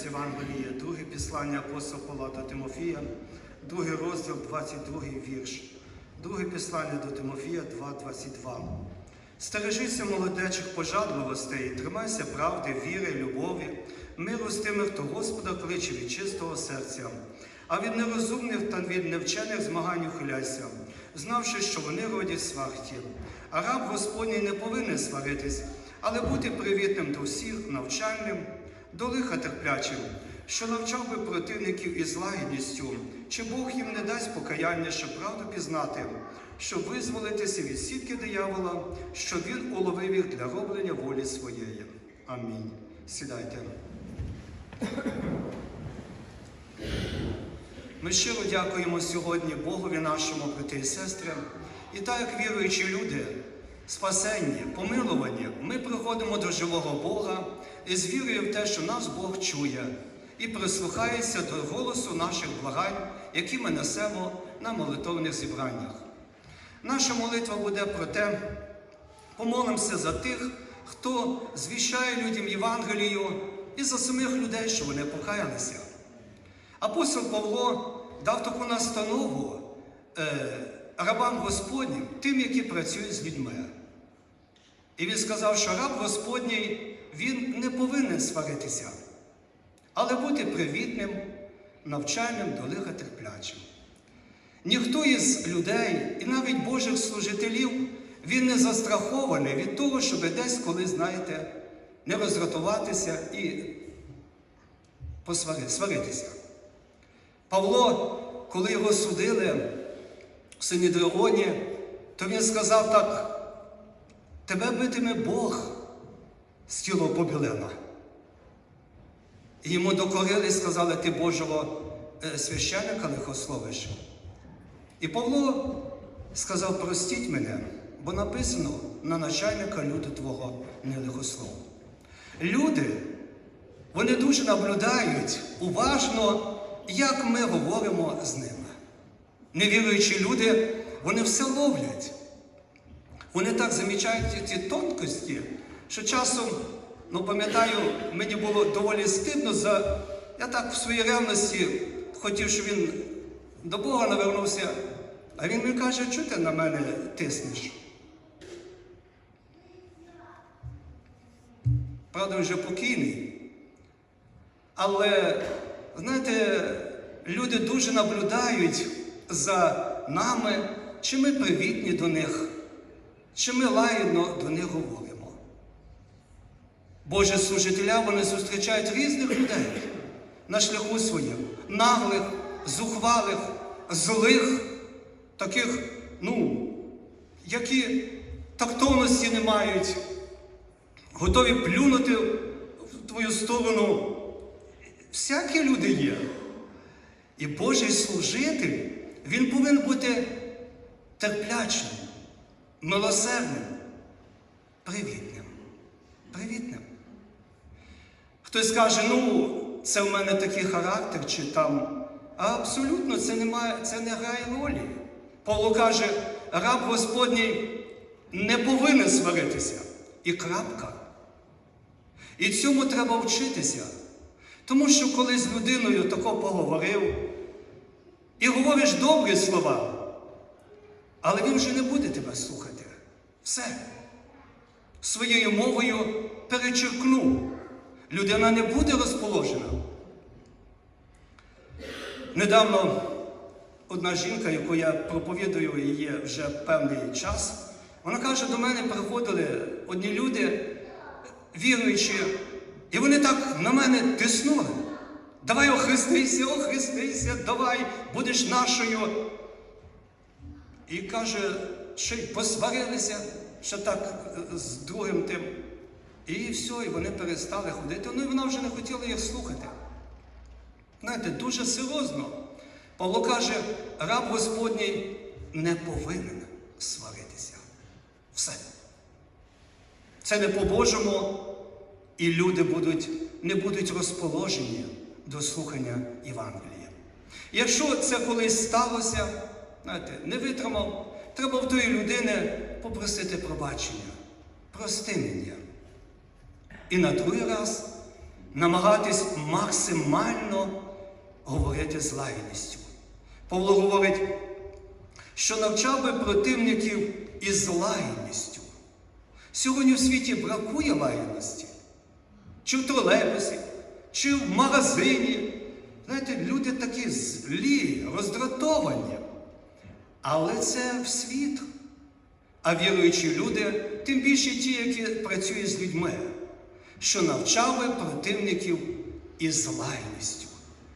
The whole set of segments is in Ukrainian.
з Євангелія, друге післання апостола Павла до Тимофія, другий розділ, 22 вірш. Друге післання до Тимофія 2,22. Стережися молодечих пожадливостей, тримайся правди, віри, любові, миру з тими, хто Господа кличе від чистого серця, а від нерозумних та від невчених змагань ухиляйся, знавши, що вони родять сварті. А раб Господній не повинен сваритись, але бути привітним до всіх, навчальним, до лиха терплячим, що навчав би противників із лагідністю, чи Бог їм не дасть покаяння, щоб правду пізнати, щоб визволитися від сітки диявола, щоб він уловив їх для роблення волі своєї. Амінь. Сідайте. Ми щиро дякуємо сьогодні Богові нашому, брати і сестри. І так як віруючі люди, спасенні, помилувані, ми приходимо до живого Бога і з вірою в те, що нас Бог чує і прислухається до голосу наших благань, які ми несемо на молитовних зібраннях. Наша молитва буде про те, помолимося за тих, хто звіщає людям Євангелію і за самих людей, що вони покаялися. Апостол Павло дав таку настанову е, рабам Господнім, тим, які працюють з людьми. І він сказав, що раб Господній він не повинен сваритися, але бути привітним, навчальним, до лиха терплячим. Ніхто із людей, і навіть Божих служителів, він не застрахований від того, щоб десь коли, знаєте, не роздратуватися і сваритися. Павло, коли його судили в Синідреоні, то він сказав так: тебе битиме Бог з тіло побілена. Йому докорили і сказали, ти Божого е, священника лихословиш. І Павло сказав, простіть мене, бо написано на начальника люди твого не лихослов. Люди, вони дуже наблюдають уважно, як ми говоримо з ними. Невіруючі люди, вони все ловлять. Вони так замічають ці тонкості, що часом, ну пам'ятаю, мені було доволі стидно за. Я так в своїй ревності хотів, щоб він до Бога навернувся, а він мені каже, чого ти на мене тиснеш? Правда, він вже покійний. Але, знаєте, люди дуже наблюдають за нами, чи ми привітні до них, чи ми лагідно до них говоримо. Божі служителя вони зустрічають різних людей на шляху своєму, наглих, зухвалих, злих, таких, ну, які тактовності не мають, готові плюнути в твою сторону. Всякі люди є. І Божий служитель, він повинен бути терплячим, милосердним, привітним. Привітним. Хтось скаже, ну, це в мене такий характер, чи там. А абсолютно це не, має, це не грає ролі. Павло каже, раб Господній не повинен сваритися. І крапка. І цьому треба вчитися. Тому що коли з людиною тако поговорив і говориш добрі слова, але він вже не буде тебе слухати. Все. Своєю мовою перечеркнув. Людина не буде розположена. Недавно одна жінка, яку я проповідую її вже певний час, вона каже, до мене приходили одні люди, віруючі, і вони так на мене тиснули. Давай охрестися, охрестися, давай, будеш нашою. І каже, ще й посварилися, ще так е, з другим тим. І все, і вони перестали ходити. Ну і вона вже не хотіла їх слухати. Знаєте, дуже серйозно. Павло каже, раб Господній не повинен сваритися. Все. Це не по-божому, і люди будуть, не будуть розположені до слухання Євангелія. Якщо це колись сталося, знаєте, не витримав, треба в тої людини попросити пробачення, прости мене. І на другий раз намагатись максимально говорити з лайністю. Павло говорить, що навчав би противників із лайністю. Сьогодні в світі бракує лайності. Чи в тролейбусі, чи в магазині. Знаєте, люди такі злі, роздратовані. Але це в світ. А віруючі люди, тим більше ті, які працюють з людьми, що навчали противників із лайністю.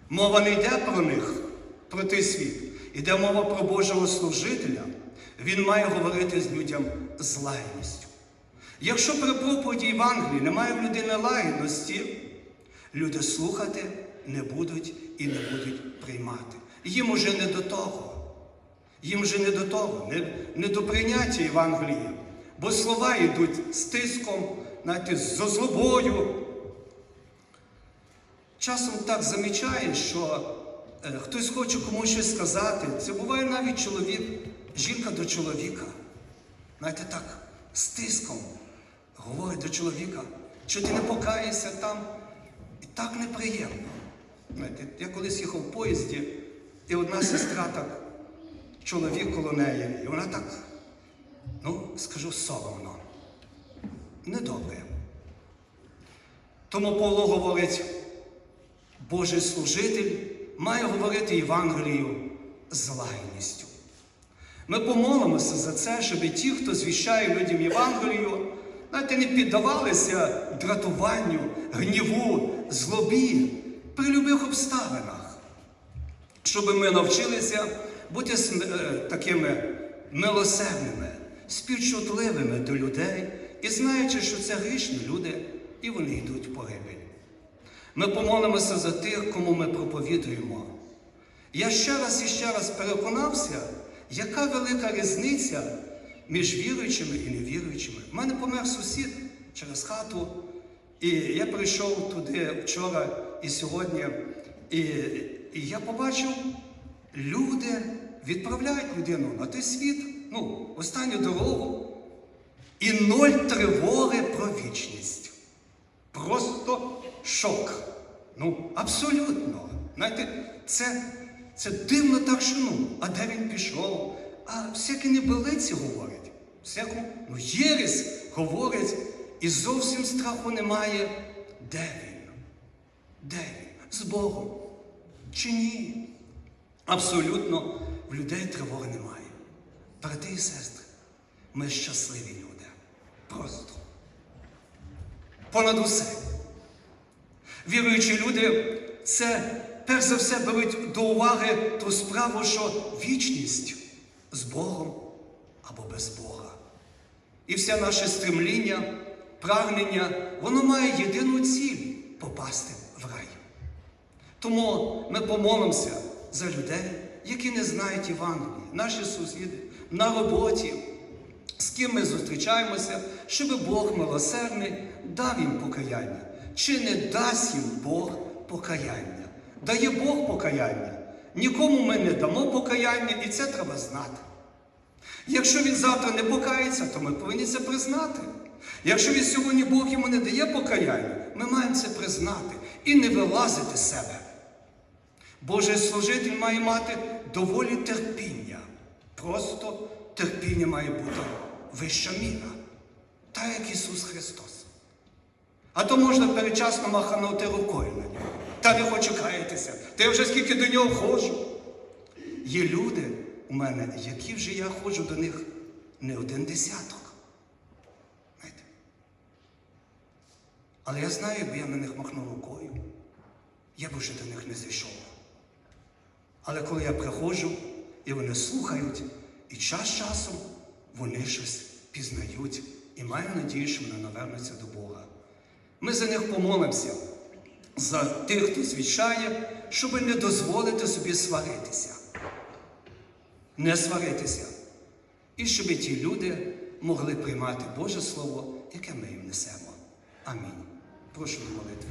Мова не йде про них, про той світ. Іде мова про Божого служителя. Він має говорити з людям з лайністю. Якщо при проповіді Євангелії немає в людини лайності, люди слухати не будуть і не будуть приймати. Їм уже не до того. Їм вже не до того, не, не до прийняття Євангелія. Бо слова йдуть з тиском, знаєте, з злобою. Часом так замічаєш, що е, хтось хоче комусь щось сказати. Це буває навіть чоловік, жінка до чоловіка. Знаєте, так, з тиском говорить до чоловіка, що ти не покаєшся там. І так неприємно. Знаєте, я колись їхав в поїзді, і одна сестра так чоловік коло неї. І вона так, ну, скажу, соромно. Недобре. Тому Павло говорить, Божий служитель має говорити Євангелію з лайністю. Ми помолимося за це, щоб ті, хто звіщає людям Євангелію, знаєте, не піддавалися дратуванню, гніву, злобі при любих обставинах, щоб ми навчилися бути е, такими милосердними, співчутливими до людей і знаючи, що це грішні люди, і вони йдуть в погибель. Ми помолимося за тих, кому ми проповідуємо. Я ще раз і ще раз переконався, яка велика різниця між віруючими і невіруючими. У мене помер сусід через хату, і я прийшов туди вчора і сьогодні, і, і я побачив, люди відправляють людину на той світ, ну, останню дорогу, і ноль тривоги про вічність. Просто шок. Ну, абсолютно. Знаєте, це, це дивно так, що ну, а де він пішов? А всякі небелиці говорять, всяку ну, єресь говорять, і зовсім страху немає. Де він? Де він? З Богом? Чи ні? Абсолютно людей тривоги немає. Брати і сестри, ми щасливі люди. Просто. Понад усе. Віруючі люди, це перш за все беруть до уваги ту справу, що вічність з Богом або без Бога. І все наше стремління, прагнення, воно має єдину ціль попасти в рай. Тому ми помолимося за людей, які не знають Євангелії, наші сусіди, на роботі, з ким ми зустрічаємося, щоб Бог милосердний дав їм покаяння. Чи не дасть їм Бог покаяння? Дає Бог покаяння. Нікому ми не дамо покаяння, і це треба знати. Якщо він завтра не покається, то ми повинні це признати. Якщо від сьогодні Бог йому не дає покаяння, ми маємо це признати і не вилазити з себе. Божий служитель має мати доволі терпіння. Просто терпіння має бути вища міра, так як Ісус Христос. А то можна передчасно маханути рукою на нього. Та не хочу каятися. Та я вже скільки до нього ходжу. Є люди у мене, які вже я ходжу до них не один десяток. Знаєте? Але я знаю, якби я на них махнув рукою, я б вже до них не зайшов. Але коли я приходжу, і вони слухають, і час часом вони щось пізнають і маю надію, що вони навернуться до Бога. Ми за них помолимося, за тих, хто звіщає, щоб не дозволити собі сваритися. Не сваритися. І щоб ті люди могли приймати Боже Слово, яке ми їм несемо. Амінь. Прошу молитви.